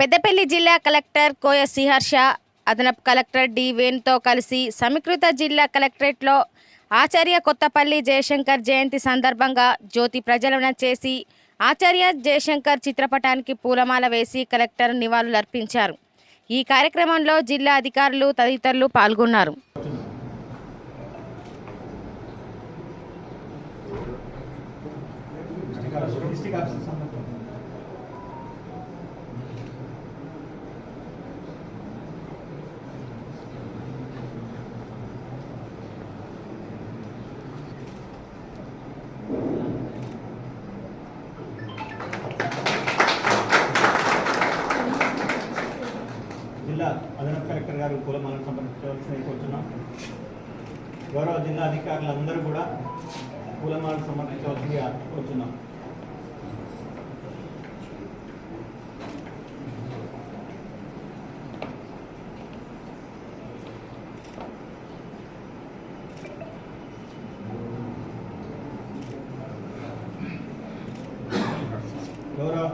పెద్దపల్లి జిల్లా కలెక్టర్ కోయ సిహర్ష అదనపు collector D వేణుతో కలిసి సమీకృత జిల్లా కలెక్టరేట్లో ఆచార్య కొత్తపల్లి జయశంకర్ జయంతి సందర్భంగా జ్యోతి ప్రజ్వలన చేసి ఆచార్య జయశంకర్ చిత్రపటానికి పూలమాల వేసి కలెక్టర్ నివాళులర్పించారు. ఈ కార్యక్రమంలో జిల్లా అధికారులు తదితరులు పాల్గొన్నారు. డిస్ట్రిక్ట్ ఆఫీస్ సంబంధం. జిల్లా అదనపు కలెక్టర్ గారు పూలమాలను సమర్పించవలసిన కోరుతున్నాం గౌరవ జిల్లా అధికారులందరూ కూడా పూలమాలను సమర్పించవలసిందిగా కోరుతున్నాం గౌరవ